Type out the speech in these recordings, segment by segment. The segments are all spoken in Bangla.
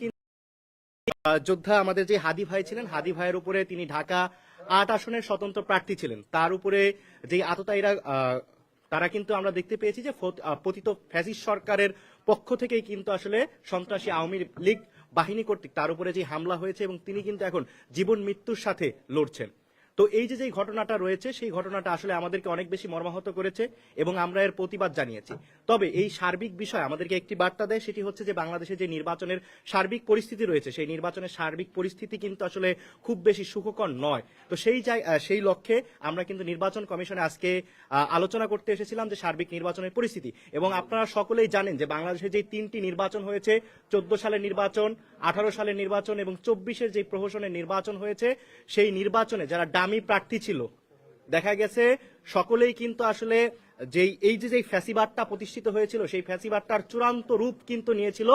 কিন্তু যোদ্ধা আমাদের যে হাদি ভাই ছিলেন, হাদি ভাইয়ের উপরে তিনি ঢাকা আট আসনের স্বতন্ত্র প্রার্থী ছিলেন। তার উপরে যে আততায়ীরা তারা কিন্তু আমরা দেখতে পেয়েছি যে পতিত ফ্যাসিস সরকারের পক্ষ থেকেই কিন্তু আসলে সন্ত্রাসী আওয়ামী লীগ বাহিনী কর্তৃক তার উপরে যে হামলা হয়েছে এবং তিনি কিন্তু এখন জীবন মৃত্যুর সাথে লড়ছেন। তো এই যে যে ঘটনাটা রয়েছে, সেই ঘটনাটা আসলে আমাদেরকে অনেক বেশি মর্মাহত করেছে এবং আমরা এর প্রতিবাদ জানিয়েছি। তবে এই সার্বিক বিষয় আমাদেরকে একটি বার্তা দেয়, সেটি হচ্ছে যে, বাংলাদেশে যে নির্বাচনের সার্বিক পরিস্থিতি রয়েছে, সেই নির্বাচনের সার্বিক পরিস্থিতি কিন্তু আসলে খুব বেশি সুখকর নয়। তো সেই সেই লক্ষ্যে আমরা কিন্তু নির্বাচন কমিশনে আজকে আলোচনা করতে এসেছিলাম যে, সার্বিক নির্বাচনের পরিস্থিতি। এবং আপনারা সকলেই জানেন যে, বাংলাদেশে যে তিনটি নির্বাচন হয়েছে, চোদ্দ সালের নির্বাচন, আঠারো সালের নির্বাচন এবং চব্বিশের যে প্রহসনের নির্বাচন হয়েছে, সেই নির্বাচনে যারা ডামি প্রার্থী ছিল। দেখা গেছে সকলেই কিন্তু আসলে যেই, এই যে যেই ফ্যাসিবাদটা প্রতিষ্ঠিত হয়েছিল, সেই ফ্যাসিবাদটার চূড়ান্ত রূপ কিন্তু নিয়েছিল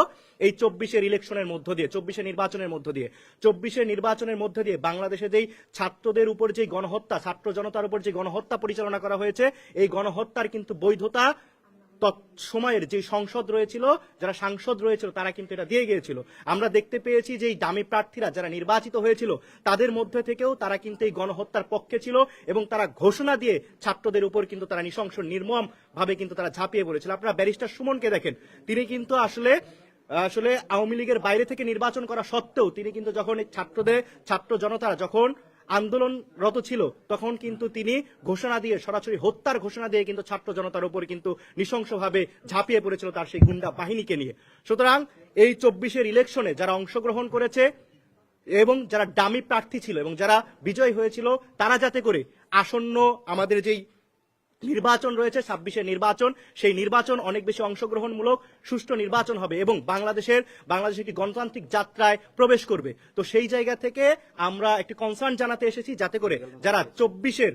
এই চব্বিশের ইলেকশনের মধ্য দিয়ে, চব্বিশের নির্বাচনের মধ্য দিয়ে। চব্বিশের নির্বাচনের মধ্য দিয়ে বাংলাদেশে যেই ছাত্রদের উপর যে গণহত্যা, ছাত্র জনতার উপর যে গণহত্যা পরিচালনা করা হয়েছে, এই গণহত্যার কিন্তু বৈধতা সময়ের যে সংসদ রয়েছিল, যারা সাংসদ রয়েছিল, তারা কিন্তু এটা দিয়ে গিয়েছিল। আমরা দেখতে পেয়েছি যে এই দামি প্রার্থীরা যারা নির্বাচিত হয়েছিল, তাদের মধ্যে থেকেও তারা কিন্তু এই গণহত্যার পক্ষে ছিল এবং তারা ঘোষণা দিয়ে ছাত্রদের উপর কিন্তু তারা নৃশংস, নির্মম ভাবে কিন্তু তারা ঝাঁপিয়ে পড়েছিল। আপনারা ব্যারিস্টার সুমনকে দেখেন, তিনি কিন্তু আসলে আসলে আওয়ামী লীগের বাইরে থেকে নির্বাচন করা সত্ত্বেও তিনি কিন্তু যখন ছাত্রদের, ছাত্র জনতারা যখন আন্দোলনরত ছিল, তখন কিন্তু তিনি ঘোষণা দিয়ে, সরাসরি হত্যার ঘোষণা দিয়ে কিন্তু ছাত্র জনতার উপর কিন্তু নৃশংসভাবে ঝাঁপিয়ে পড়েছিল তার সেই গুন্ডা বাহিনীকে নিয়ে। সুতরাং এই চব্বিশের ইলেকশনে যারা অংশগ্রহণ করেছে এবং যারা ডামি প্রার্থী ছিল এবং যারা বিজয় হয়েছিল, তারা যাতে করে আসন্ন আমাদের যেই নির্বাচন রয়েছে ছাব্বিশের নির্বাচন। সেই নির্বাচন অনেক বেশি অংশগ্রহণমূলক, সুষ্ঠু নির্বাচন হবে এবং বাংলাদেশের, বাংলাদেশ একটি গণতান্ত্রিক যাত্রায় প্রবেশ করবে। তো সেই জায়গা থেকে আমরা একটি কনসার্ন জানাতে এসেছি যাতে করে যারা চব্বিশের,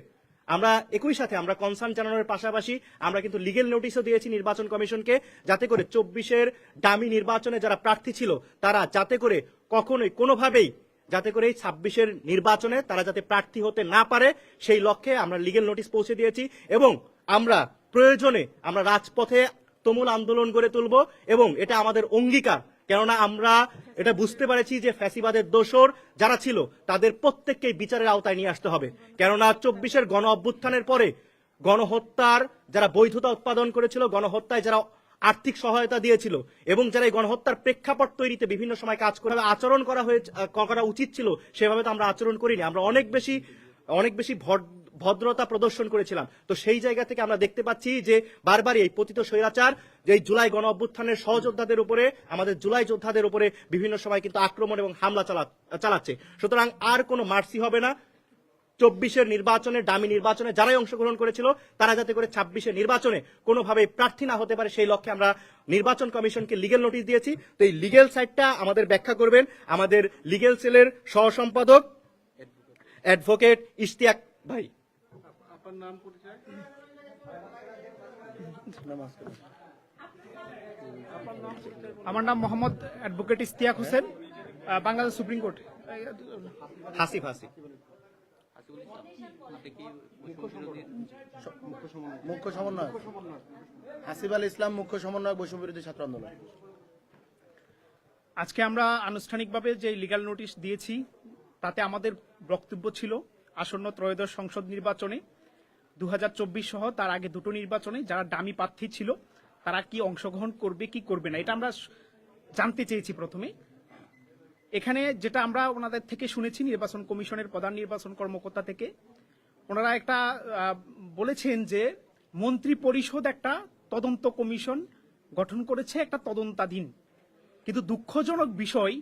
আমরা একই সাথে আমরা কনসার্ন জানানোর পাশাপাশি আমরা কিন্তু লিগেল নোটিশও দিয়েছি নির্বাচন কমিশনকে, যাতে করে চব্বিশের দামি নির্বাচনে যারা প্রার্থী ছিল, তারা যাতে করে কখনোই কোনোভাবেই যাতে করে এই ছাব্বিশের নির্বাচনে তারা যাতে প্রার্থী হতে না পারে, সেই লক্ষ্যে আমরা লিগেল নোটিশ পৌঁছে দিয়েছি এবং আমরা প্রয়োজনে আমরা রাজপথে তুমুল আন্দোলন গড়ে তুলব এবং এটা আমাদের অঙ্গীকার। কেননা আমরা এটা বুঝতে পারছি যে ফ্যাসিবাদের দোষর যারা ছিল, তাদের প্রত্যেককেই বিচারের আওতায় নিয়ে আসতে হবে। কেননা চব্বিশের গণ অভ্যুত্থানের পরে গণহত্যার যারা বৈধতা উৎপাদন করেছিল, গণহত্যায় যারা আর্থিক সহায়তা দিয়েছিল এবং যারা এই গণহত্যার প্রেক্ষাপট তৈরিতে বিভিন্ন সময় কাজ করে আচরণ করা হয়েছে করা উচিত ছিল, সেভাবে তো আমরা আচরণ করিনি। আমরা অনেক বেশি অনেক বেশি ভদ- ভদ্রতা প্রদর্শন করেছিলাম। তো সেই জায়গা থেকে আমরা দেখতে পাচ্ছি যে বারবারই এই পতিত স্বৈরাচার, যে জুলাই গণ অভ্যুত্থানের সহযোদ্ধাদের উপরে, আমাদের জুলাই যোদ্ধাদের উপরে বিভিন্ন সময় কিন্তু আক্রমণ এবং হামলা চালা- চালাচ্ছে। সুতরাং আর কোনো মার্সি হবে না। চব্বিশের নির্বাচনে ডামি নির্বাচনে যারাই অংশগ্রহণ করেছিল তারা যাতে করে ছাব্বিশের নির্বাচনে কোনোভাবে প্রার্থী না হতে পারে সেই লক্ষ্যে আমরা নির্বাচন কমিশনকে লিগেল নোটিশ দিয়েছি। তো এই লিগেল সাইডটা আমাদের ব্যাখ্যা করবেন। আমাদের লিগেল সেলের সহ সম্পাদক অ্যাডভোকেট ইশতিয়াক ভাই। আমার নাম Mohammad advocate Istiaq Hossain Bangladesh supreme court. Hasif Hasif. মুখ্য সমন্বয় হাসিব আল ইসলাম মুখ্য সমন্বয় বৈষম্য বিরোধী ছাত্র আন্দোলন। আজকে আমরা আনুষ্ঠানিকভাবে যে লিগ্যাল নোটিশ দিয়েছি তাতে আমাদের বক্তব্য ছিল আসন্ন ত্রয়োদশ সংসদ নির্বাচনে। দু হাজার চব্বিশ সহ তার আগে দুটো নির্বাচনে যারা ডামি প্রার্থী ছিল তারা কি অংশগ্রহণ করবে কি করবে না এটা আমরা জানতে চেয়েছি প্রথমে। এখানে যেটা আমরা ওনাদের থেকে শুনেছি নির্বাচন কমিশনের প্রধান নির্বাচন কর্মকর্তা থেকে, ওনারা একটা বলেছেন যে মন্ত্রী পরিষদ একটা তদন্ত কমিশন গঠন করেছে একটা তদন্তাধীন। কিন্তু দুঃখজনক বিষয়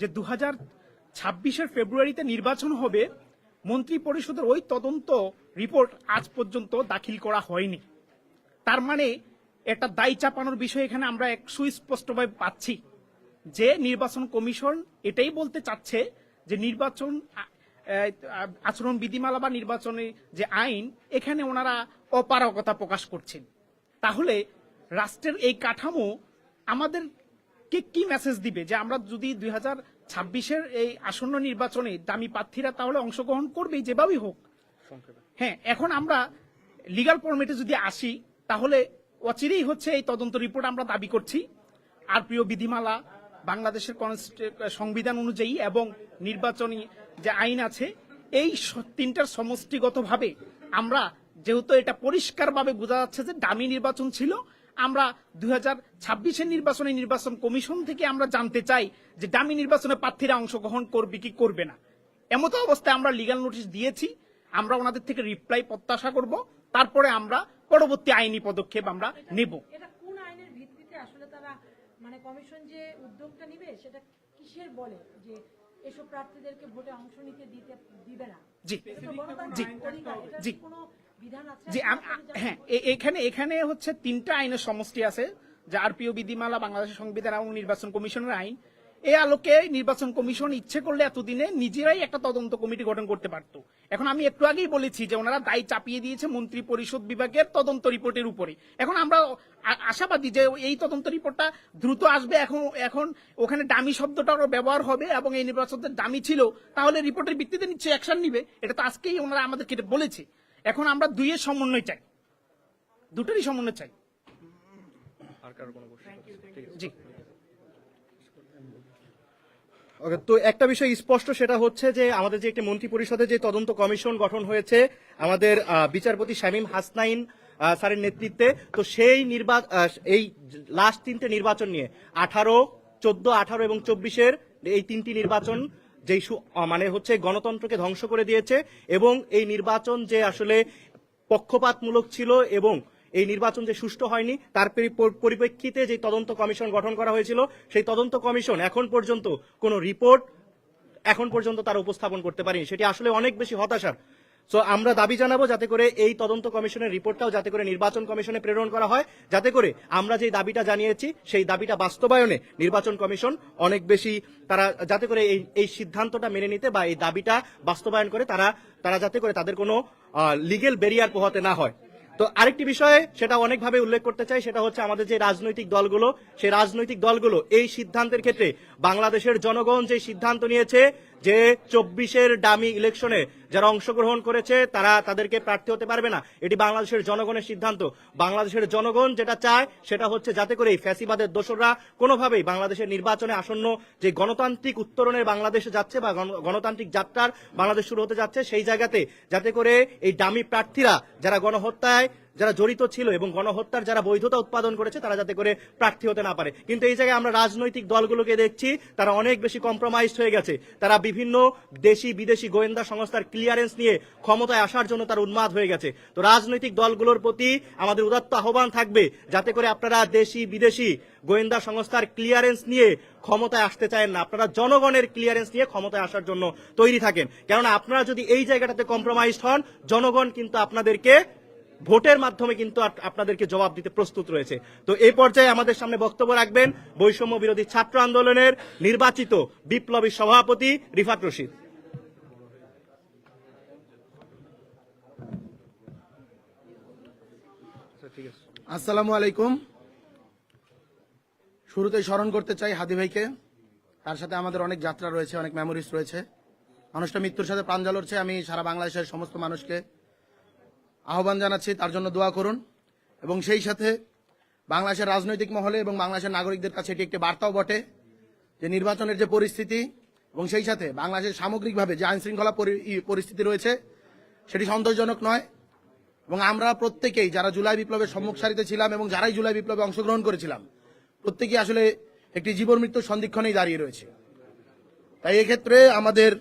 যে দু হাজার ছাব্বিশের ফেব্রুয়ারিতে নির্বাচন হবে মন্ত্রী পরিষদের ওই তদন্ত রিপোর্ট আজ পর্যন্ত দাখিল করা হয়নি। তার মানে একটা দায় চাপানোর বিষয় এখানে আমরা এক সুস্পষ্টভাবে পাচ্ছি। যে নির্বাচন কমিশন এটাই বলতে চাচ্ছে যে নির্বাচন আচরণ বিধিমালা বা নির্বাচনের যে আইন এখানে ওনারা অপারগতা প্রকাশ করছেন। তাহলে রাষ্ট্রের এই কাঠামো আমাদের কে কি মেসেজ দিবে? যে আমরা যদি দুই হাজার ছাব্বিশের এই আসন্ন নির্বাচনে দামি প্রার্থীরা তাহলে অংশগ্রহণ করবেই যেভাবেই হোক। হ্যাঁ এখন আমরা লিগাল ফর্মেটে যদি আসি তাহলে অচিরেই হচ্ছে এই তদন্ত রিপোর্ট আমরা দাবি করছি। আর প্রিয় বিধিমালা বাংলাদেশের সংবিধান অনুযায়ী এবং নির্বাচনী যে আইন আছে, এই তিনটার সমষ্টিগতভাবে আমরা যেহেতু এটা পরিষ্কারভাবে বোঝা যাচ্ছে যে দামি নির্বাচন ছিল, আমরা দুই হাজার ছাব্বিশের নির্বাচনে নির্বাচন কমিশন থেকে আমরা জানতে চাই যে দামি নির্বাচনে প্রার্থীরা অংশগ্রহণ করবে কি করবে না। এমতো অবস্থায় আমরা লিগাল নোটিশ দিয়েছি, আমরা ওনাদের থেকে রিপ্লাই প্রত্যাশা করব, তারপরে আমরা পরবর্তী আইনি পদক্ষেপ আমরা নেব এটা কোন আইনের ভিত্তিতে আসলে তারা মানে কমিশন যে উদ্যোগটা নিবে সেটা কিসের বলে? যে এসব প্রার্থীদেরকে ভোটে অংশ নিতে দিতে দিবে না? জি। জি। জি। কোনো বিধান আছে? জি আম- আপনি জানেন? হ্যাঁ এখানে এখানে হচ্ছে তিনটা আইনের সমষ্টি আছে যা আরপিও বিধিমালা বাংলাদেশের সংবিধান এবং নির্বাচন কমিশনের আইন। এই আলোকে নির্বাচন কমিশন ইচ্ছে করলে এতদিনে নিজেরাই একটা তদন্ত কমিটি গঠন করতে পারত। এখন আমি একটু আগেই বলেছি যে ওনারা দায় চাপিয়ে দিয়েছে মন্ত্রী পরিষদ বিভাগের তদন্ত রিপোর্টের উপরে। এখন আমরা আশাবাদী যে এই তদন্ত রিপোর্টটা দ্রুত আসবে এখন এখন ওখানে দামি শব্দটারও ব্যবহার হবে এবং এই নির্বাচনদের দামি ছিল তাহলে রিপোর্টের ভিত্তিতে নিশ্চয়ই অ্যাকশন নিবে। এটা তো আজকেই ওনারা আমাদেরকে এটা বলেছে। এখন আমরা দুইয়ের সমন্বয় চাই। দুটোরই সমন্বয় চাই। জি। ওকে, তো একটা বিষয় স্পষ্ট, সেটা হচ্ছে যে আমাদের যে একটি মন্ত্রী পরিষদে যে তদন্ত কমিশন গঠন হয়েছে, আমাদের বিচারপতি শামীম হাসনাইন স্যারের নেতৃত্বে, তো সেই নির্বাচন এই লাস্ট তিনটে নির্বাচন নিয়ে, আঠারো, চোদ্দ, আঠারো এবং চব্বিশের এই তিনটি নির্বাচন যেই মানে হচ্ছে গণতন্ত্রকে ধ্বংস করে দিয়েছে এবং এই নির্বাচন যে আসলে পক্ষপাতমূলক ছিল এবং এই নির্বাচন যে সুষ্ঠু হয়নি, তার পরিপ্রেক্ষিতে যে তদন্ত কমিশন গঠন করা হয়েছিল, সেই তদন্ত কমিশন এখন পর্যন্ত কোনো রিপোর্ট এখন পর্যন্ত তারা উপস্থাপন করতে পারেনি। সেটি আসলে অনেক বেশি হতাশার। সো আমরা দাবি জানাব যাতে করে এই তদন্ত কমিশনের রিপোর্টটাও যাতে করে নির্বাচন কমিশনে প্রেরণ করা হয়, যাতে করে আমরা যে দাবিটা জানিয়েছি, সেই দাবিটা বাস্তবায়নে নির্বাচন কমিশন অনেক বেশি তারা যাতে করে এই এই সিদ্ধান্তটা মেনে নিতে বা এই দাবিটা বাস্তবায়ন করে তারা তারা যাতে করে তাদের কোনো লিগেল ব্যারিয়ার পোহাতে না হয়। তো আরেকটি বিষয়ে সেটা অনেকভাবে উল্লেখ করতে চাই, সেটা হচ্ছে আমাদের যে রাজনৈতিক দলগুলো, সেই রাজনৈতিক দলগুলো এই সিদ্ধান্তের ক্ষেত্রে বাংলাদেশের জনগণ যে সিদ্ধান্ত নিয়েছে যে চব্বিশের ডামি ইলেকশনে যারা অংশগ্রহণ করেছে, তারা তাদেরকে প্রার্থী হতে পারবে না। এটি বাংলাদেশের জনগণের সিদ্ধান্ত। বাংলাদেশের জনগণ যেটা চায়, সেটা হচ্ছে যাতে করে এই ফ্যাসিবাদের দোসররা কোনোভাবেই বাংলাদেশের নির্বাচনে আসন্ন যে গণতান্ত্রিক উত্তরণের বাংলাদেশে যাচ্ছে বা গণ- গণতান্ত্রিক যাত্রার বাংলাদেশ শুরু হতে যাচ্ছে, সেই জায়গাতে যাতে করে এই ডামি প্রার্থীরা, যারা গণহত্যায় যারা জড়িত ছিল এবং গণহত্যার যারা বৈধতা উৎপাদন করেছে, তারা যাতে করে প্রার্থী হতে না পারে। কিন্তু এই জায়গায় আমরা রাজনৈতিক দলগুলোকে দেখছি, তারা অনেক বেশি কম্প্রোমাইজ হয়ে গেছে। তারা বিভিন্ন দেশি, বিদেশি গোয়েন্দা সংস্থার ক্লিয়ারেন্স নিয়ে ক্ষমতায় আসার জন্য তার উন্মাদ হয়ে গেছে। তো রাজনৈতিক দলগুলোর প্রতি আমাদের উদাত্ত আহ্বান থাকবে, যাতে করে আপনারা দেশি, বিদেশি গোয়েন্দা সংস্থার ক্লিয়ারেন্স নিয়ে ক্ষমতায় আসতে চান না। আপনারা জনগণের ক্লিয়ারেন্স নিয়ে ক্ষমতায় আসার জন্য তৈরি থাকেন। কেননা আপনারা যদি এই জায়গাটাতে কম্প্রোমাইজ হন, জনগণ কিন্তু আপনাদেরকে ভোটের মাধ্যমে কিন্তু আপনাদেরকে জবাব দিতে প্রস্তুত রয়েছে। তো এই পর্যায়ে আমাদের সামনে বক্তব্য রাখবেন বৈষম্য বিরোধী ছাত্র আন্দোলনের নির্বাচিত বিপ্লবী সভাপতি রিফাত রশিদ। আসসালামু আলাইকুম। শুরুতেই স্মরণ করতে চাই হাদি ভাইকে। তার সাথে আমাদের অনেক যাত্রা রয়েছে, অনেক মেমোরিজ রয়েছে। মানুষটা মৃত্যুর সাথে প্রাণ জ্বালছে আমি সারা বাংলাদেশের সমস্ত মানুষকে আহ্বান জানাচ্ছি, তার জন্য দোয়া করুন। এবং সেই সাথে বাংলাদেশের রাজনৈতিক মহলে এবং বাংলাদেশের নাগরিকদের কাছে এটি একটি বার্তাও বটে যে নির্বাচনের যে পরিস্থিতি এবং সেই সাথে বাংলাদেশের সামগ্রিকভাবে যে আইনশৃঙ্খলা পরি- পরিস্থিতি রয়েছে, সেটি সন্তোষজনক নয়। এবং আমরা প্রত্যেকেই যারা জুলাই বিপ্লবের সম্মুখ সারিতে ছিলাম এবং যারাই জুলাই বিপ্লবে অংশগ্রহণ করেছিলাম, প্রত্যেকেই আসলে একটি জীবন মৃত্যুর সন্ধিক্ষণেই দাঁড়িয়ে রয়েছে। তাই এক্ষেত্রে আমাদের,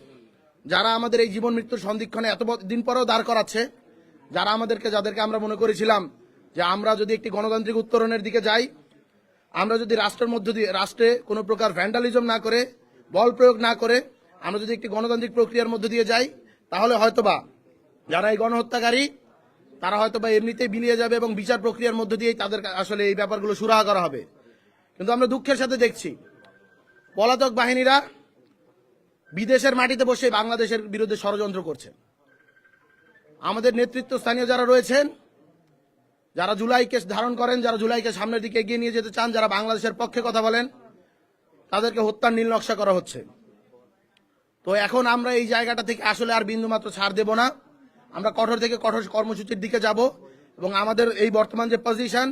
যারা আমাদের এই জীবন মৃত্যুর সন্ধিক্ষণে এত দিন পরেও দাঁড় করাচ্ছে যারা আমাদেরকে, যাদেরকে আমরা মনে করেছিলাম যে আমরা যদি একটি গণতান্ত্রিক উত্তরণের দিকে যাই, আমরা যদি রাষ্ট্রের মধ্য দিয়ে, রাষ্ট্রে কোনো প্রকার ভ্যান্ডালিজম না করে, বল প্রয়োগ না করে, আমরা যদি একটি গণতান্ত্রিক প্রক্রিয়ার মধ্য দিয়ে যাই, তাহলে হয়তোবা যারা এই গণহত্যাকারী, তারা হয়তোবা এমনিতেই বিলিয়ে যাবে এবং বিচার প্রক্রিয়ার মধ্য দিয়েই তাদের আসলে এই ব্যাপারগুলো সুরাহা করা হবে। কিন্তু আমরা দুঃখের সাথে দেখছি, পলাতক বাহিনীরা বিদেশের মাটিতে বসে বাংলাদেশের বিরুদ্ধে ষড়যন্ত্র করছে। আমাদের নেতৃত্ব স্থানীয় যারা রয়েছেন, যারা জুলাইকে ধারণ করেন, যারা জুলাইকে সামনের দিকে এগিয়ে নিয়ে যেতে চান, যারা বাংলাদেশের পক্ষে কথা বলেন, তাদেরকে হত্যার নীল নকশা করা হচ্ছে। তো এখন আমরা এই জায়গাটা থেকে আসলে আর বিন্দুমাত্র ছাড় দেব না। আমরা কঠোর থেকে কঠোর কর্মসূচির দিকে যাব এবং আমাদের এই বর্তমান যে পজিশন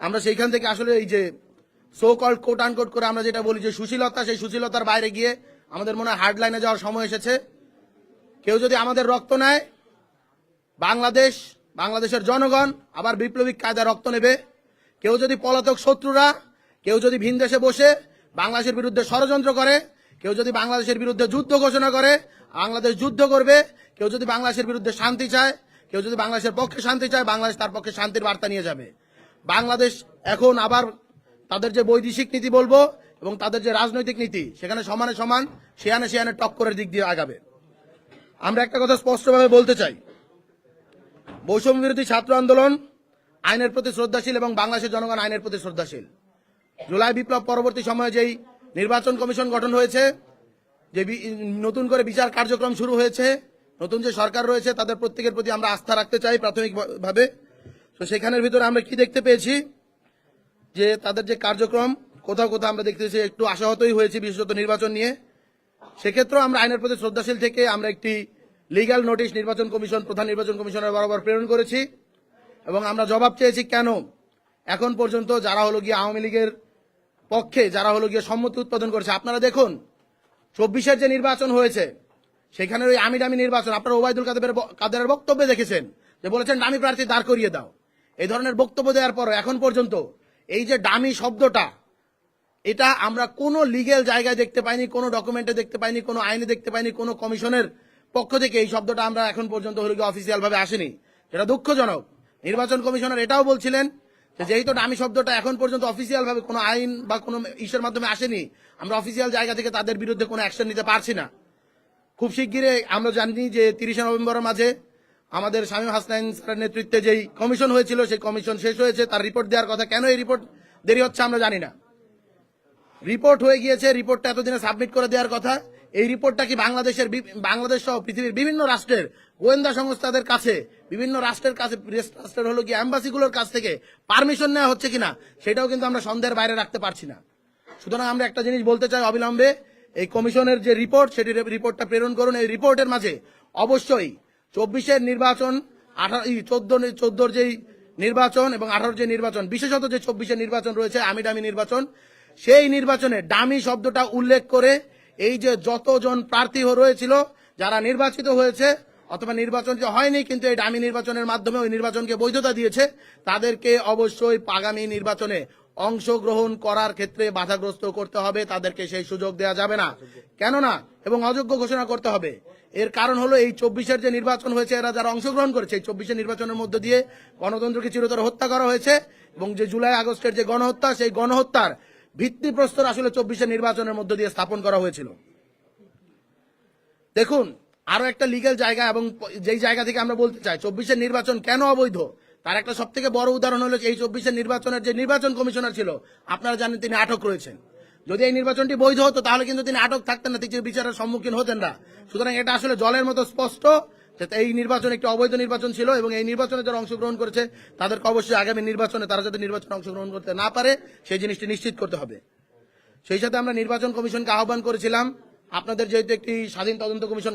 আমরা সেইখান থেকে আসলে এই যে সো কল কোট আনকোট করে আমরা যেটা বলি যে সুশীলতা, সেই সুশীলতার বাইরে গিয়ে আমাদের মনে হয় হার্ড লাইনে যাওয়ার সময় এসেছে। কেউ যদি আমাদের রক্ত নেয় বাংলাদেশ, বাংলাদেশের জনগণ আবার বিপ্লবিক কায়দায় রক্ত নেবে। কেউ যদি পলাতক শত্রুরা, কেউ যদি ভিন দেশে বসে বাংলাদেশের বিরুদ্ধে ষড়যন্ত্র করে, কেউ যদি বাংলাদেশের বিরুদ্ধে যুদ্ধ ঘোষণা করে, বাংলাদেশ যুদ্ধ করবে। কেউ যদি বাংলাদেশের বিরুদ্ধে শান্তি চায়, কেউ যদি বাংলাদেশের পক্ষে শান্তি চায়, বাংলাদেশ তার পক্ষে শান্তির বার্তা নিয়ে যাবে। বাংলাদেশ এখন আবার তাদের যে বৈদেশিক নীতি বলব এবং তাদের যে রাজনৈতিক নীতি, সেখানে সমানে সমান, সেয়ানে সেয়ানে টক্করের দিক দিয়ে আগাবে। আমরা একটা কথা স্পষ্টভাবে বলতে চাই। বৈষম্য বিরোধী ছাত্র আন্দোলন আইনের প্রতি শ্রদ্ধাশীল এবং বাংলাদেশের জনগণ আইনের প্রতি শ্রদ্ধাশীল। জুলাই বিপ্লব পরবর্তী সময়ে যেই নির্বাচন কমিশন গঠন হয়েছে, যে নতুন করে বিচার কার্যক্রম শুরু হয়েছে, নতুন যে সরকার রয়েছে, তাদের প্রত্যেকের প্রতি আমরা আস্থা রাখতে চাই প্রাথমিকভাবে। তো সেখানের ভিতরে আমরা কি দেখতে পেয়েছি? যে তাদের যে কার্যক্রম, কোথাও কোথাও আমরা দেখতেছি একটু আশাহতই হয়েছে বিশেষত নির্বাচন নিয়ে। সেক্ষেত্রেও আমরা আইনের প্রতি শ্রদ্ধাশীল থেকে আমরা একটি লিগ্যাল নোটিশ নির্বাচন কমিশন, প্রধান নির্বাচন কমিশনের বরাবর প্রেরণ করেছি এবং আমরা জবাব চেয়েছি কেন? এখন পর্যন্ত যারা হলো গিয়ে আওয়ামী লীগের পক্ষে, যারা হলো গিয়ে সম্মতি উৎপাদন করেছে, আপনারা দেখুন, চব্বিশের যে নির্বাচন হয়েছে সেখানে ওই আমি ডামি নির্বাচন, আপনারা ওবায়দুল কাদের কাদেরের বক্তব্যে দেখেছেন, যে বলেছেন ডামি প্রার্থী দাঁড় করিয়ে দাও। এই ধরনের বক্তব্য দেওয়ার পর এখন পর্যন্ত এই যে ডামি শব্দটা, এটা আমরা কোনো লিগেল জায়গায় দেখতে পাইনি, কোনো ডকুমেন্টে দেখতে পাইনি, কোনো আইনে দেখতে পাইনি, কোনো কমিশনের পক্ষ থেকে এই শব্দটা আমরা এখন পর্যন্ত হলো অফিসিয়াল ভাবে আসেনি। যেটা দুঃখজনক। নির্বাচন কমিশনার এটাও বলছিলেন যেহেতু ডামি শব্দটা এখন পর্যন্ত অফিসিয়াল ভাবে কোনো আইন বা কোনো ইস্যুর মাধ্যমে আসেনি, আমরা অফিসিয়াল জায়গা থেকে তাদের বিরুদ্ধে কোনো অ্যাকশন নিতে পারছি না। খুব শিগগিরই আমরা জানি যে তিরিশে নভেম্বরের মাঝে আমাদের স্বামী হাসনাইন স্যারের নেতৃত্বে যেই কমিশন হয়েছিল, সেই কমিশন শেষ হয়েছে। তার রিপোর্ট দেওয়ার কথা কেন এই রিপোর্ট দেরি হচ্ছে আমরা জানি না। রিপোর্ট হয়ে গিয়েছে রিপোর্টটা এতদিনে সাবমিট করে দেওয়ার কথা। এই রিপোর্টটা কি বাংলাদেশের বাংলাদেশ সহ পৃথিবীর বিভিন্ন রাষ্ট্রের গোয়েন্দা সংস্থাদের কাছে, বিভিন্ন রাষ্ট্রের কাছে রাষ্ট্রের হলো কি অ্যাম্বাসিগুলোর কাছ থেকে পারমিশন নেওয়া হচ্ছে কিনা, সেটাও কিন্তু আমরা সন্দেহের বাইরে রাখতে পারছি না। সুতরাং আমরা একটা জিনিস বলতে চাই অবিলম্বে, এই কমিশনের যে রিপোর্ট সেটি রিপোর্টটা প্রেরণ করুন। এই রিপোর্টের মাঝে অবশ্যই চব্বিশের নির্বাচন আঠারো চোদ্দ চোদ্দোর যেই নির্বাচন এবং আঠারোর যে নির্বাচন, বিশেষত যে চব্বিশের নির্বাচন রয়েছে আমি ডামি নির্বাচন, সেই নির্বাচনে ডামি শব্দটা উল্লেখ করে এই যে যতজন প্রার্থী রয়েছিল, যারা নির্বাচিত হয়েছে, অথবা নির্বাচন যে হয়নি, কিন্তু এই ডামি নির্বাচনের মাধ্যমে ওই নির্বাচনকে বৈধতা দিয়েছে, তাদেরকে অবশ্যই আগামী নির্বাচনে অংশগ্রহণ করার ক্ষেত্রে বাধাগ্রস্ত করতে হবে। তাদেরকে সেই সুযোগ দেওয়া যাবে না। কেননা, এবং অযোগ্য ঘোষণা করতে হবে। এর কারণ হলো এই চব্বিশের যে নির্বাচন হয়েছে, এরা যারা অংশগ্রহণ করেছে, এই চব্বিশের নির্বাচনের মধ্য দিয়ে গণতন্ত্রকে চিরতর হত্যা করা হয়েছে, এবং যে জুলাই আগস্টের যে গণহত্যা, সেই গণহত্যার ভিত্তিপ্রস্তর আসলে চব্বিশের নির্বাচনের মধ্য দিয়ে স্থাপন করা হয়েছিল। দেখুন, আরও একটা লিগেল জায়গা এবং যেই জায়গা থেকে আমরা বলতে চাই, চব্বিশের নির্বাচন কেন অবৈধ? তার একটা সব থেকে বড় উদাহরণ হলো এই চব্বিশের নির্বাচনের যে নির্বাচন কমিশনার ছিল, আপনারা জানেন তিনি আটক রয়েছেন। যদি এই নির্বাচনটি বৈধ হতো, তাহলে কিন্তু তিনি আটক থাকতেন না, তিনি বিচারের সম্মুখীন হতেন না। সুতরাং এটা আসলে জলের মতো স্পষ্ট। এই নির্বাচন একটি অবৈধ নির্বাচন ছিল এবং এই নির্বাচনে যারা অংশগ্রহণ করেছে, তাদেরকে অবশ্যই আগামী নির্বাচনে তারা যাতে নির্বাচনে অংশগ্রহণ করতে না পারে, সেই জিনিসটি নিশ্চিত করতে হবে। সেই সাথে আমরা নির্বাচন কমিশনকে আহ্বান করেছিলাম। আপনাদের যেহেতু একটি স্বাধীন তদন্ত কমিশন